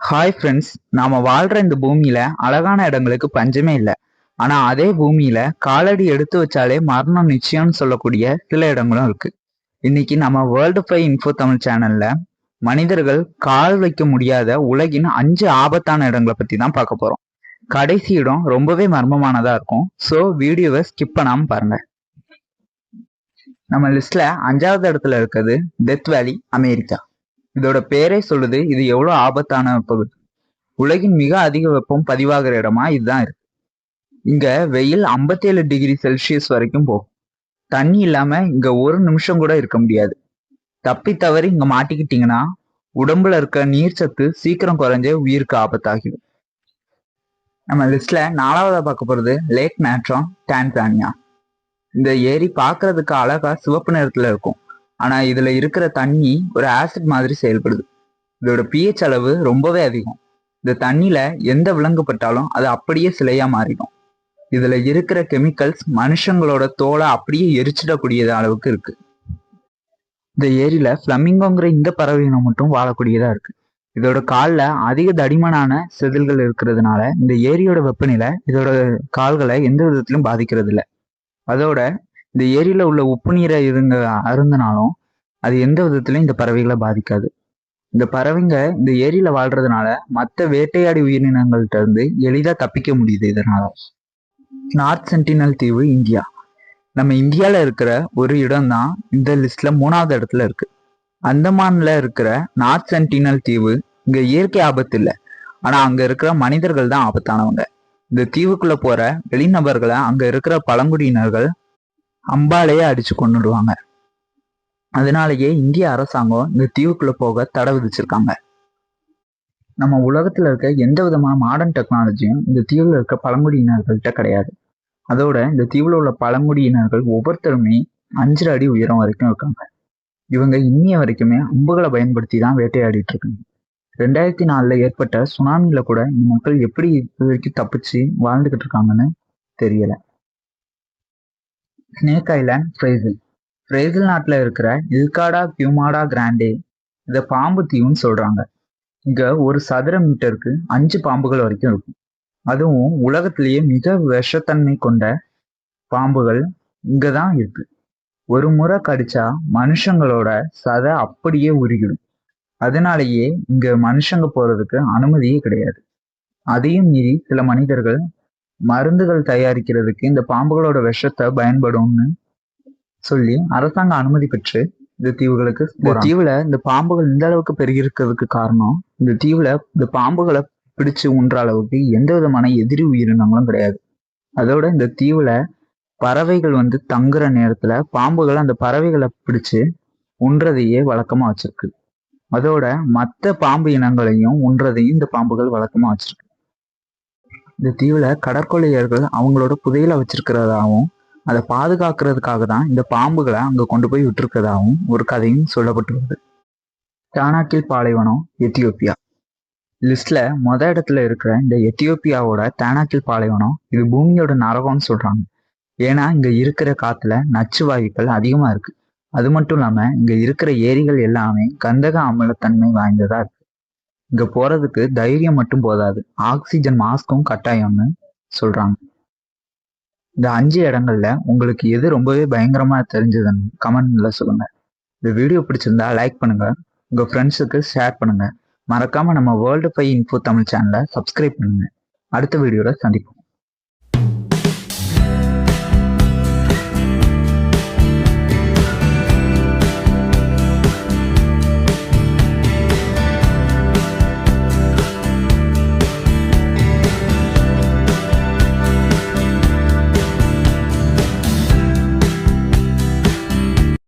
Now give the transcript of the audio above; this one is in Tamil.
ஹாய் ஃப்ரெண்ட்ஸ் நாம வாழ்ற இந்த பூமியில அழகான இடங்களுக்கு பஞ்சமே இல்லை. ஆனா அதே பூமியில காலடி எடுத்து வச்சாலே மரணம் நிச்சயம்னு சொல்லக்கூடிய சில இடங்களும் இருக்கு. இன்னைக்கு நம்ம வேர்ல்டு ஃபை இன்ஃபோ தமிழ் சேனல்ல மனிதர்கள் கால் வைக்க முடியாத உலகின் அஞ்சு ஆபத்தான இடங்களை பற்றி தான் பார்க்க போறோம். கடைசி இடம் ரொம்பவே மர்மமானதா இருக்கும். ஸோ வீடியோவை ஸ்கிப் பண்ணாமல் பாருங்க. நம்ம லிஸ்ட்ல அஞ்சாவது இடத்துல இருக்கிறது டெத் வேலி அமெரிக்கா. இதோட பேரே சொல்லுது இது எவ்வளோ ஆபத்தான பகுதி. உலகின் மிக அதிக வெப்பம் பதிவாகிற இடமா இதுதான் இருக்கு. இங்க வெயில் 57 டிகிரி செல்சியஸ் வரைக்கும் போகும். தண்ணி இல்லாம இங்க ஒரு நிமிஷம் கூட இருக்க முடியாது. தப்பி தவறி இங்க மாட்டிக்கிட்டீங்கன்னா உடம்புல இருக்க நீர் சத்து சீக்கிரம் குறைஞ்சு உயிருக்கு ஆபத்தாகிடும். நம்ம லிஸ்ட்ல நாலாவதா பார்க்க போறது லேக் மேட்ரான் டான்சானியா இந்த ஏரி பார்க்கறதுக்கு அழகா சிவப்பு நிறத்துல இருக்கும். ஆனா இதுல இருக்கிற தண்ணி ஒரு ஆசிட் மாதிரி செயல்படுது. இதோட பிஹெச் அளவு ரொம்பவே அதிகம். இந்த தண்ணியில எந்த விலங்கு பட்டாலும் அது அப்படியே சிலையா மாறிடும். இதுல இருக்கிற கெமிக்கல்ஸ் மனுஷங்களோட தோலை அப்படியே எரிச்சிடக்கூடிய அளவுக்கு இருக்கு. இந்த ஏரியில ஃப்ளமிங்கோங்கிற இந்த பறவைகளை மட்டும் வாழக்கூடியதா இருக்கு. இதோட காலில் அதிக தடிமனான செதில்கள் இருக்கிறதுனால இந்த ஏரியோட வெப்பநிலை இதோட கால்களை எந்த விதத்திலும் பாதிக்கிறது இல்லை அதோட இந்த ஏரியில உள்ள உப்பு நீரை இருந்த அருந்தினாலும் அது எந்த விதத்திலும் இந்த பறவைகளை பாதிக்காது. இந்த பறவைங்க இந்த ஏரியில வாழ்றதுனால மற்ற வேட்டையாடி உயிரினங்கள்ட்ட இருந்து எளிதா தப்பிக்க முடியுது இதனால. நார்த் சென்டினல் தீவு இந்தியா. நம்ம இந்தியால இருக்கிற ஒரு இடம் தான் இந்த லிஸ்ட்ல மூணாவது இடத்துல இருக்கு. அந்தமான்ல இருக்கிற நார்த் சென்டினல் தீவு இங்க இயற்கை ஆபத்து இல்லை. ஆனா அங்க இருக்கிற மனிதர்கள் தான் ஆபத்தானவங்க. இந்த தீவுக்குள்ள போற வெளிநபர்களை அங்க இருக்கிற பழங்குடியினர்கள் அம்பாலேயே அடிச்சு கொண்டுடுவாங்க அதனாலேயே இந்திய அரசாங்கம் இந்த தீவுக்குள்ள போக தடை விதிச்சிருக்காங்க. நம்ம உலகத்துல இருக்க எந்த விதமான மாடர்ன் டெக்னாலஜியும் இந்த தீவுல இருக்க பழங்குடியினர்கள்ட்ட கிடையாது. அதோட இந்த தீவுல உள்ள பழங்குடியினர்கள் ஒவ்வொருத்தருமே அஞ்சரை அடி உயரம் வரைக்கும் இருக்காங்க. இவங்க இன்னிய வரைக்குமே அம்புகளை பயன்படுத்தி தான் வேட்டையாடிட்டு இருக்காங்க. ரெண்டாயிரத்தி நாலுல ஏற்பட்ட சுனாமியில கூட இந்த மக்கள் எப்படி இது வரைக்கும் தப்பிச்சு வாழ்ந்துகிட்டு இருக்காங்கன்னு தெரியலை. ஸ்னேக் ஐலாண்ட் பிரேசில் பிரேசில் நாட்டில் இருக்கிற இல்காடா பியூமாடா கிராண்டே இதை பாம்பு தீவுன்னு சொல்கிறாங்க இங்கே ஒரு சதுர மீட்டருக்கு அஞ்சு பாம்புகள் வரைக்கும் இருக்கும். அதுவும் உலகத்திலேயே மிக விஷத்தன்மை கொண்ட பாம்புகள் இங்கே தான் இருக்கு. ஒரு முறை கடிச்சா மனுஷங்களோட சதை அப்படியே உருகிடும். அதனாலேயே இங்கே மனுஷங்க போகிறதுக்கு அனுமதியே கிடையாது. அதையும் மீறி சில மனிதர்கள் மருந்துகள் தயாரிக்கிறதுக்கு இந்த பாம்புகளோட விஷத்தை பயன்படும்னு சொல்லி அரசாங்க அனுமதி பெற்று இந்த தீவுகளுக்கு இந்த தீவுல இந்த பாம்புகள் இந்த அளவுக்கு பெருகி இருக்கிறதுக்கு காரணம் இந்த தீவுல இந்த பாம்புகளை பிடிச்சு உண்ற அளவுக்கு எந்த விதமான எதிரி உயிரினங்களும் கிடையாது. அதோட இந்த தீவுல பறவைகள் வந்து தங்குற நேரத்துல பாம்புகள் அந்த பறவைகளை பிடிச்சு உண்றதையே வழக்கமா வச்சிருக்கு. அதோட மற்ற பாம்பு இனங்களையும் உண்றதையும் இந்த பாம்புகள் வழக்கமா வச்சிருக்கு. இந்த தீவில் கடற்கொள்ளையர்கள் அவங்களோட புதையில வச்சிருக்கிறதாகவும் அதை பாதுகாக்கிறதுக்காக தான் இந்த பாம்புகளை அங்கே கொண்டு போய் விட்டுருக்கதாகவும் ஒரு கதையும் சொல்லப்பட்டுள்ளது. டானாக்கில் பாலைவனம் எத்தியோப்பியா. லிஸ்ட்ல மொத இடத்துல இருக்கிற இந்த எத்தியோப்பியாவோட தானாக்கில் பாலைவனம் இது பூமியோட நரகம்னு சொல்றாங்க. ஏன்னா இங்க இருக்கிற காத்துல நச்சு வாயுக்கள் அதிகமா இருக்கு. அது மட்டும் இல்லாம இங்க இருக்கிற ஏரிகள் எல்லாமே கந்தக அமிலத்தன்மை வாய்ந்ததா இருக்கு. இங்க போறதுக்கு தைரியம் மட்டும் போதாது. ஆக்சிஜன் மாஸ்க்கும் கட்டாயம்னு சொல்றாங்க. இந்த அஞ்சு இடங்கள்ல உங்களுக்கு எது ரொம்பவே பயங்கரமா தெரிஞ்சதுன்னு கமெண்ட்ல சொல்லுங்க. இந்த வீடியோ பிடிச்சிருந்தா லைக் பண்ணுங்க. உங்க ஃப்ரெண்ட்ஸுக்கு ஷேர் பண்ணுங்க. மறக்காம நம்ம வேர்ல்டு ஃபை இன்ஃபோ தமிழ் சேனலை சப்ஸ்கிரைப் பண்ணுங்க. அடுத்த வீடியோவில் சந்திப்போம்.